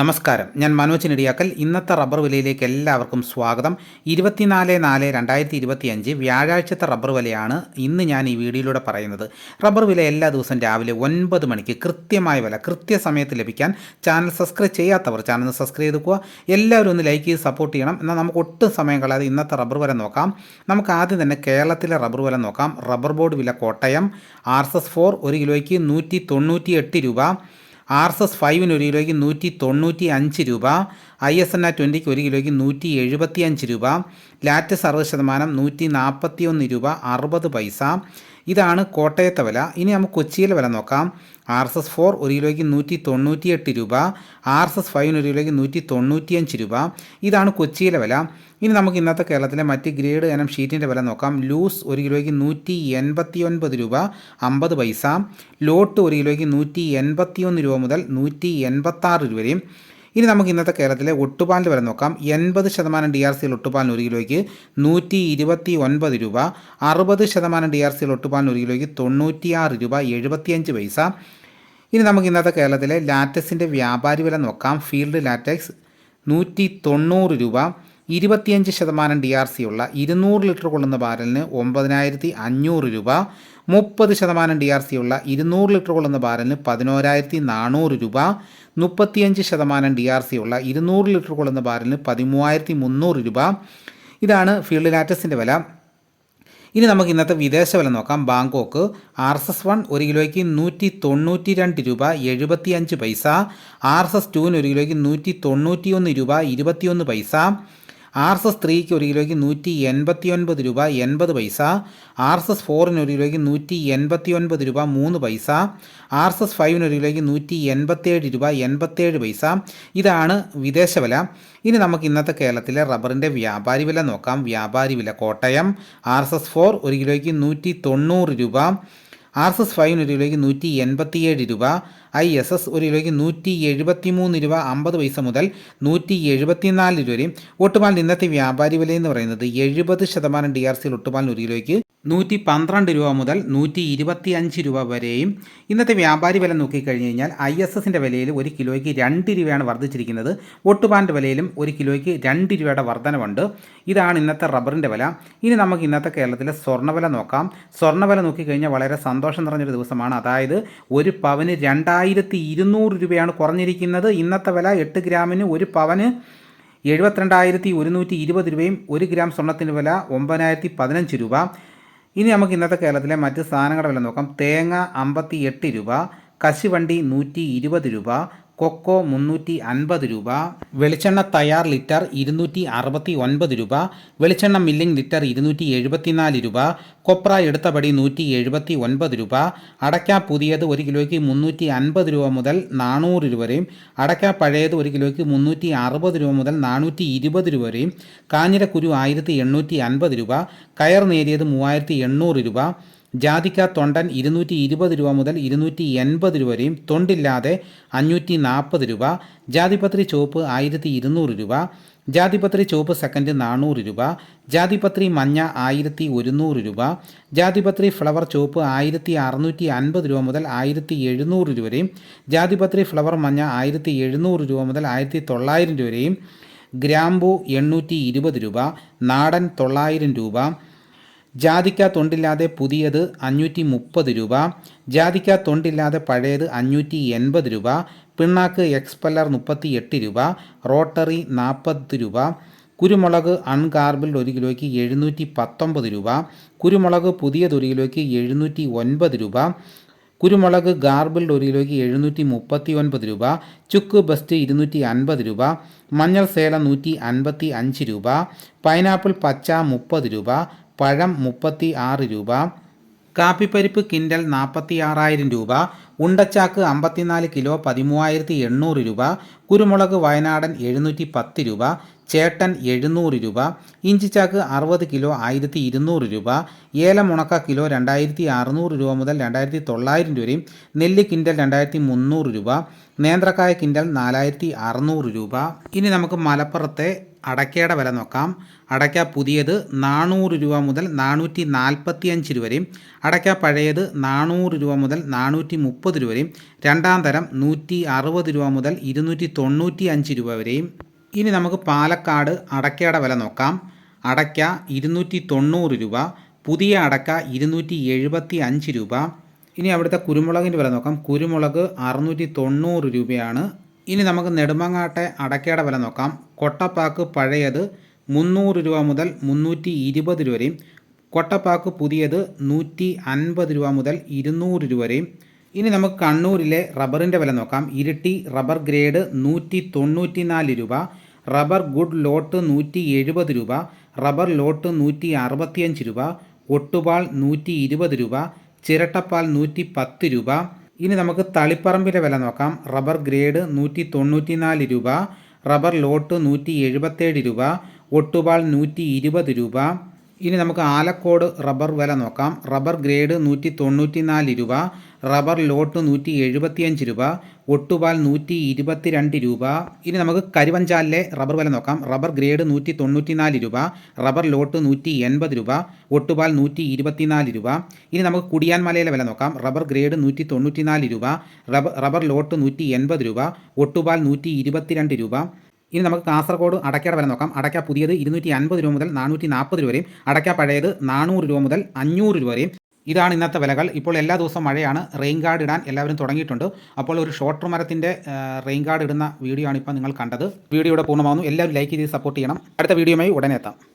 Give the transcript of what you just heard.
നമസ്കാരം. ഞാൻ മനോജ് നെടിയാക്കൽ. ഇന്നത്തെ റബ്ബർ വിലയിലേക്ക് എല്ലാവർക്കും സ്വാഗതം. ഇരുപത്തിനാല് നാല് രണ്ടായിരത്തി ഇരുപത്തി അഞ്ച് വ്യാഴാഴ്ചത്തെ റബ്ബർ വിലയാണ് ഇന്ന് ഞാൻ ഈ വീഡിയോയിലൂടെ പറയുന്നത്. റബ്ബർ വില എല്ലാ ദിവസവും രാവിലെ ഒൻപത് മണിക്ക് കൃത്യമായ വില കൃത്യസമയത്ത് ലഭിക്കാൻ ചാനൽ സബ്സ്ക്രൈബ് ചെയ്യാത്തവർ ചാനൽ സബ്സ്ക്രൈബ് ചെയ്തുക്കുക എല്ലാവരും ഒന്ന് ലൈക്ക് ചെയ്ത് സപ്പോർട്ട് ചെയ്യണം. എന്നാൽ നമുക്ക് ഒട്ടും സമയം കളയാതെ ഇന്നത്തെ റബ്ബർ വില നോക്കാം. നമുക്ക് ആദ്യം തന്നെ കേരളത്തിലെ റബ്ബർ വില നോക്കാം. റബ്ബർ ബോർഡ് വില Kottayam R S S four ഒരു കിലോയ്ക്ക് നൂറ്റി തൊണ്ണൂറ്റി എട്ട് രൂപ. ആർ എസ് എസ് ഫൈവിന് ഒരു കിലോയ്ക്ക് നൂറ്റി തൊണ്ണൂറ്റി അഞ്ച് രൂപ ഐ എസ് എൻ ആ ട്വന്റിക്ക് ഒരു കിലോയ്ക്ക് നൂറ്റി എഴുപത്തി അഞ്ച് രൂപ ലാറ്റസ് അറുപത് ശതമാനം നൂറ്റി നാൽപ്പത്തി ഒന്ന് രൂപ അറുപത് പൈസ ഇതാണ് കോട്ടയത്തെ വില. ഇനി നമുക്ക് കൊച്ചിയിലെ വില നോക്കാം. ആർ എസ് എസ് ഫോർ ഒരു കിലോയ്ക്ക് നൂറ്റി തൊണ്ണൂറ്റി എട്ട് രൂപ. ആർ എസ് എസ് ഫൈവിന് ഒരു കിലോയ്ക്ക് നൂറ്റി തൊണ്ണൂറ്റിയഞ്ച് രൂപ. ഇതാണ് കൊച്ചിയിലെ വില. ഇനി നമുക്ക് ഇന്നത്തെ കേരളത്തിലെ മറ്റ് ഗ്രേഡ് ഇനം ഷീറ്റിന്റെ വില നോക്കാം. ലൂസ് ഒരു കിലോയ്ക്ക് നൂറ്റി എൺപത്തി ഒൻപത് രൂപ അമ്പത് പൈസ. ലോട്ട് ഒരു കിലോയ്ക്ക് നൂറ്റി എൺപത്തി ഒന്ന് രൂപ മുതൽ നൂറ്റി എൺപത്താറ് രൂപ വരെയും. ഇനി നമുക്ക് ഇന്നത്തെ കേരളത്തിലെ ഒട്ടുപാലിന്റെ വില നോക്കാം. എൺപത് ശതമാനം ഡി ആർ സിയിൽ ഒട്ടുപാലിന് ഒരു കിലോയ്ക്ക് നൂറ്റി ഇരുപത്തി ഒൻപത് രൂപ. അറുപത് ശതമാനം ഡി ആർ സിയിൽ ഒട്ടുപാലിന് ഒരു കിലോയ്ക്ക് തൊണ്ണൂറ്റിയാറ് രൂപ എഴുപത്തിയഞ്ച് പൈസ. ഇനി നമുക്ക് ഇന്നത്തെ കേരളത്തിലെ ലാറ്റക്സിന്റെ വ്യാപാരി വില നോക്കാം. ഫീൽഡ് ലാറ്റക്സ് നൂറ്റി തൊണ്ണൂറ് രൂപ. ഇരുപത്തിയഞ്ച് ശതമാനം ഡി ആർ സി ഉള്ള ഇരുന്നൂറ് ലിറ്റർ കൊള്ളുന്ന ബാരലിന് ഒമ്പതിനായിരത്തി അഞ്ഞൂറ് രൂപ. മുപ്പത് ശതമാനം ഡി ആർ സി ഉള്ള ഇരുന്നൂറ് ലിറ്റർ കൊള്ളുന്ന ബാരലിന് പതിനോരായിരത്തി നാനൂറ് രൂപ മുപ്പത്തിയഞ്ച് ശതമാനം ഡി ആർ സി ഉള്ള ഇരുന്നൂറ് ലിറ്റർ കൊള്ളുന്ന ബാരലിന് പതിമൂവായിരത്തി മുന്നൂറ് രൂപ. ഇതാണ് ഫീൽഡ് ലാറ്റസിന്റെ വില. ഇനി നമുക്ക് ഇന്നത്തെ വിദേശ വില നോക്കാം. Bangkok R S S one ഒരു കിലോയ്ക്ക് നൂറ്റി തൊണ്ണൂറ്റി രണ്ട് രൂപ എഴുപത്തി അഞ്ച് പൈസ ആർ എസ് എസ് ടുവിന് ഒരു കിലോയ്ക്ക് നൂറ്റി തൊണ്ണൂറ്റി ഒന്ന് രൂപ ഇരുപത്തിയൊന്ന് പൈസ. ആർ എസ് എസ് ത്രീക്ക് ഒരു കിലോയ്ക്ക് നൂറ്റി എൺപത്തി ഒൻപത് രൂപ എൺപത് പൈസ ആർ എസ് എസ് ഫോറിന് ഒരു കിലോയ്ക്ക് നൂറ്റി എൺപത്തി ഒൻപത് രൂപ മൂന്ന് പൈസ ആർ എസ് എസ് ഫൈവിന് ഒരു കിലോയ്ക്ക് നൂറ്റി എൺപത്തേഴ് രൂപ എൺപത്തേഴ് പൈസ. ഇതാണ് വിദേശ വില. ഇനി നമുക്ക് ഇന്നത്തെ കേരളത്തിലെ റബ്ബറിന്റെ വ്യാപാരി വില നോക്കാം. വ്യാപാരി വില Kottayam. R S S four ഒരു കിലോയ്ക്ക് നൂറ്റി തൊണ്ണൂറ് രൂപ ആർ എസ് എസ് ഫൈവിന് ഒരു കിലോയ്ക്ക് നൂറ്റി എൺപത്തിയേഴ് രൂപ ഐ എസ് എസ് ഒരു കിലോയ്ക്ക് നൂറ്റി എഴുപത്തി മൂന്ന് രൂപ അമ്പത് പൈസ മുതൽ നൂറ്റി എഴുപത്തിനാല് രൂപ വരെയും ഒട്ടുപാലിന് ഇന്നത്തെ വ്യാപാരി വില എന്ന് പറയുന്നത് എഴുപത് ശതമാനം ഡി ആർ സിയിൽ ഒട്ടുപാലിന് ഒരു കിലോയ്ക്ക് നൂറ്റി പന്ത്രണ്ട് രൂപ മുതൽ നൂറ്റി ഇരുപത്തി അഞ്ച് രൂപ വരെയും ഇന്നത്തെ വ്യാപാരി വില നോക്കിക്കഴിഞ്ഞ് കഴിഞ്ഞാൽ ഐ എസ് എസിന്റെ വിലയിൽ ഒരു കിലോയ്ക്ക് രണ്ട് രൂപയാണ് വർദ്ധിച്ചിരിക്കുന്നത്. ഒട്ടുപാലിന്റെ വിലയിലും ഒരു കിലോയ്ക്ക് രണ്ട് രൂപയുടെ വർധനവുണ്ട്. ഇതാണ് ഇന്നത്തെ റബ്ബറിന്റെ വില. ഇനി നമുക്ക് ഇന്നത്തെ കേരളത്തിലെ സ്വർണവില നോക്കാം. സ്വർണവില നോക്കിക്കഴിഞ്ഞാൽ വളരെ സന്തോഷം നിറഞ്ഞൊരു ദിവസമാണ്. അതായത് ഒരു പവന് രണ്ടായിരത്തി ഇരുന്നൂറ് രൂപയാണ് കുറഞ്ഞിരിക്കുന്നത്. ഇന്നത്തെ വില എട്ട് ഗ്രാമിന് ഒരു പവന് എഴുപത്തിരണ്ടായിരത്തി ഒരുന്നൂറ്റി ഇരുപത് രൂപയും ഒരു ഗ്രാം സ്വർണത്തിന്റെ വില ഒമ്പതിനായിരത്തി പതിനഞ്ച് രൂപ. ഇനി നമുക്ക് ഇന്നത്തെ കേരളത്തിലെ മറ്റ് സാധനങ്ങളുടെ വില നോക്കാം. തേങ്ങ അമ്പത്തി എട്ട് രൂപ കശുവണ്ടി നൂറ്റി ഇരുപത് രൂപ കൊക്കോ മുന്നൂറ്റി അൻപത് രൂപ വെളിച്ചെണ്ണ തയ്യാർ ലിറ്റർ ഇരുന്നൂറ്റി അറുപത്തി ഒൻപത് രൂപ വെളിച്ചെണ്ണ മില്ലിംഗ് ലിറ്റർ ഇരുന്നൂറ്റി എഴുപത്തിനാല് രൂപ കൊപ്ര എടുത്തപടി നൂറ്റി എഴുപത്തി ഒൻപത് രൂപ അടയ്ക്ക പുതിയത് ഒരു കിലോയ്ക്ക് മുന്നൂറ്റി അൻപത് രൂപ മുതൽ നാനൂറ് രൂപ വരെയും അടയ്ക്ക പഴയത് ഒരു കിലോയ്ക്ക് മുന്നൂറ്റി അറുപത് രൂപ മുതൽ നാനൂറ്റി ഇരുപത് രൂപ വരെയും കാഞ്ഞിരക്കുരു ആയിരത്തി എണ്ണൂറ്റി അൻപത് രൂപ കയർ നേരിയത് മൂവായിരത്തി എണ്ണൂറ് രൂപ ജാതിക്ക തൊണ്ടൻ ഇരുന്നൂറ്റി ഇരുപത് രൂപ മുതൽ ഇരുന്നൂറ്റി എൺപത് രൂപ വരെയും തൊണ്ടില്ലാതെ അഞ്ഞൂറ്റി നാൽപ്പത് രൂപ ജാതിപത്രി ചുവപ്പ് ആയിരത്തി ഇരുന്നൂറ് രൂപ ജാതിപത്രി ചുവപ്പ് സെക്കൻഡ് നാനൂറ് രൂപ ജാതിപത്രി മഞ്ഞ ആയിരത്തി ഒരുന്നൂറ് രൂപ ജാതിപത്രി ഫ്ലവർ ചുവപ്പ് ആയിരത്തി അറുന്നൂറ്റി അൻപത് രൂപ മുതൽ ആയിരത്തി എഴുന്നൂറ് രൂപ വരെയും ജാതിപത്രി ഫ്ലവർ മഞ്ഞ ആയിരത്തി എഴുന്നൂറ് രൂപ മുതൽ ആയിരത്തി തൊള്ളായിരം രൂപ വരെയും ഗ്രാമ്പു എണ്ണൂറ്റി ഇരുപത് രൂപ നാടൻ തൊള്ളായിരം രൂപ ജാതിക്ക തൊണ്ടില്ലാതെ പുതിയത് അഞ്ഞൂറ്റി മുപ്പത് രൂപ ജാതിക്ക തൊണ്ടില്ലാതെ പഴയത് അഞ്ഞൂറ്റി എൺപത് രൂപ പിണ്ണാക്ക് എക്സ്പെല്ലർ മുപ്പത്തി എട്ട് രൂപ റോട്ടറി നാൽപ്പത് രൂപ കുരുമുളക് അൺകാർബിൾഡ് ഒരു കിലോയ്ക്ക് എഴുന്നൂറ്റി പത്തൊമ്പത് രൂപ കുരുമുളക് പുതിയത് ഒരു കിലോയ്ക്ക് എഴുന്നൂറ്റി ഒൻപത് രൂപ കുരുമുളക് ഗാർബിൾഡ് ഒരു കിലോയ്ക്ക് എഴുന്നൂറ്റി മുപ്പത്തി ഒൻപത് രൂപ ചുക്ക് ബസ്റ്റ് ഇരുന്നൂറ്റി അൻപത് രൂപ മഞ്ഞൾ സേല നൂറ്റി അൻപത്തി അഞ്ച് രൂപ പൈനാപ്പിൾ പച്ച മുപ്പത് രൂപ പഴം മുപ്പത്തി ആറ് രൂപ കാപ്പിപ്പരിപ്പ് കിൻഡൽ നാൽപ്പത്തി ആറായിരം രൂപ ഉണ്ടച്ചാക്ക് അമ്പത്തിനാല് കിലോ പതിമൂവായിരത്തി എണ്ണൂറ് രൂപ കുരുമുളക് വയനാടൻ എഴുന്നൂറ്റി പത്ത് രൂപ ചേട്ടൻ എഴുന്നൂറ് രൂപ ഇഞ്ചിച്ചാക്ക് അറുപത് കിലോ ആയിരത്തി ഇരുന്നൂറ് രൂപ ഏലമുണക്ക കിലോ രണ്ടായിരത്തി അറുന്നൂറ് രൂപ മുതൽ രണ്ടായിരത്തി തൊള്ളായിരം രൂപയും നെല്ല് കിൻഡൽ രണ്ടായിരത്തി മുന്നൂറ് രൂപ നേന്ത്രക്കായ കിൻഡൽ നാലായിരത്തി അറുന്നൂറ് രൂപ. ഇനി നമുക്ക് മലപ്പുറത്തെ അടയ്ക്കയുടെ വില നോക്കാം. അടയ്ക്ക പുതിയത് നാനൂറ് രൂപ മുതൽ നാനൂറ്റി നാൽപ്പത്തി അഞ്ച് രൂപ വരെയും അടയ്ക്ക പഴയത് നാനൂറ് രൂപ മുതൽ നാനൂറ്റി മുപ്പത് രൂപയും രണ്ടാം തരം നൂറ്റി അറുപത് രൂപ മുതൽ ഇരുന്നൂറ്റി തൊണ്ണൂറ്റി അഞ്ച് രൂപ വരെയും. ഇനി നമുക്ക് പാലക്കാട് അടയ്ക്കയുടെ വില നോക്കാം. അടയ്ക്ക ഇരുന്നൂറ്റി തൊണ്ണൂറ് രൂപ പുതിയ അടക്ക ഇരുന്നൂറ്റി എഴുപത്തി അഞ്ച് രൂപ. ഇനി അവിടുത്തെ കുരുമുളകിന്റെ വില നോക്കാം. കുരുമുളക് അറുന്നൂറ്റി തൊണ്ണൂറ് രൂപയാണ്. ഇനി നമുക്ക് നെടുമങ്ങാട്ടെ അടയ്ക്കയുടെ വില നോക്കാം. കൊട്ടപ്പാക്ക് പഴയത് മുന്നൂറ് രൂപ മുതൽ മുന്നൂറ്റി ഇരുപത് രൂപ വരെയും. കൊട്ടപ്പാക്ക് പുതിയത് നൂറ്റി അൻപത് രൂപ മുതൽ ഇരുന്നൂറ് രൂപ വരെയും. ഇനി നമുക്ക് കണ്ണൂരിലെ റബ്ബറിന്റെ വില നോക്കാം. ഇരിട്ടി റബ്ബർ ഗ്രേഡ് നൂറ്റി തൊണ്ണൂറ്റി നാല് രൂപ റബ്ബർ ഗുഡ് ലോട്ട് നൂറ്റി എഴുപത് രൂപ റബ്ബർ ലോട്ട് നൂറ്റി അറുപത്തിയഞ്ച് രൂപ ഒട്ടുപാൽ നൂറ്റി ഇരുപത് രൂപ ചിരട്ടപ്പാൽ നൂറ്റി പത്ത് രൂപ. ഇനി നമുക്ക് തളിപ്പറമ്പിലെ വില നോക്കാം. റബ്ബർ ഗ്രേഡ് നൂറ്റി തൊണ്ണൂറ്റി നാല് രൂപ റബ്ബർ ലോട്ട് നൂറ്റി എഴുപത്തേഴ് രൂപ ഒട്ടുപാൽ നൂറ്റി ഇരുപത് രൂപ. ഇനി നമുക്ക് ആലക്കോട് റബ്ബർ വില നോക്കാം. റബ്ബർ ഗ്രേഡ് നൂറ്റി തൊണ്ണൂറ്റി നാല് രൂപ റബ്ബർ ലോട്ട് നൂറ്റി എഴുപത്തിയഞ്ച് രൂപ ഒട്ടുപാൽ നൂറ്റി ഇരുപത്തി രണ്ട് രൂപ. ഇനി നമുക്ക് കരിവഞ്ചാലിലെ റബ്ബർ വില നോക്കാം. റബ്ബർ ഗ്രേഡ് നൂറ്റി തൊണ്ണൂറ്റി നാല് രൂപ റബ്ബർ ലോട്ട് നൂറ്റി എൺപത് രൂപ ഒട്ടുപാൽ നൂറ്റി ഇരുപത്തിനാല് രൂപ. ഇനി നമുക്ക് കുടിയാൻമലയിലെ വില നോക്കാം. റബ്ബർ ഗ്രേഡ് നൂറ്റി തൊണ്ണൂറ്റി നാല് രൂപ റബ്ബർ റബ്ബർ ലോട്ട് നൂറ്റി എൺപത് രൂപ ഒട്ടുപാൽ നൂറ്റി ഇരുപത്തിരണ്ട് രൂപ. ഇനി നമുക്ക് കാസർഗോഡ് അടയ്ക്കയുടെ വില നോക്കാം. അടയ്ക്ക പുതിയത് ഇരുന്നൂറ്റി അൻപത് രൂപ മുതൽ നാനൂറ്റി നാൽപ്പത് രൂപ വരെയും അടയ്ക്ക പഴയത് നാനൂറ് രൂപ മുതൽ അഞ്ഞൂറ് രൂപ വരെയും. ഇതാണ് ഇന്നത്തെ വിലകൾ. ഇപ്പോൾ എല്ലാ ദിവസവും മഴയാണ്. റെയിൻ ഗാർഡ് ഇടാൻ എല്ലാവരും തുടങ്ങിയിട്ടുണ്ട്. അപ്പോൾ ഒരു ഷോർട്ട് മരത്തിന്റെ റെയിൻ ഗാർഡ് ഇടുന്ന വീഡിയോ ആണ് ഇപ്പോൾ നിങ്ങൾ കണ്ടത്. വീഡിയോയുടെ പൂർണമാകുന്നു. എല്ലാവരും ലൈക്ക് ചെയ്ത് സപ്പോർട്ട് ചെയ്യണം. അടുത്ത വീഡിയോയുമായി ഉടനെ എത്താം.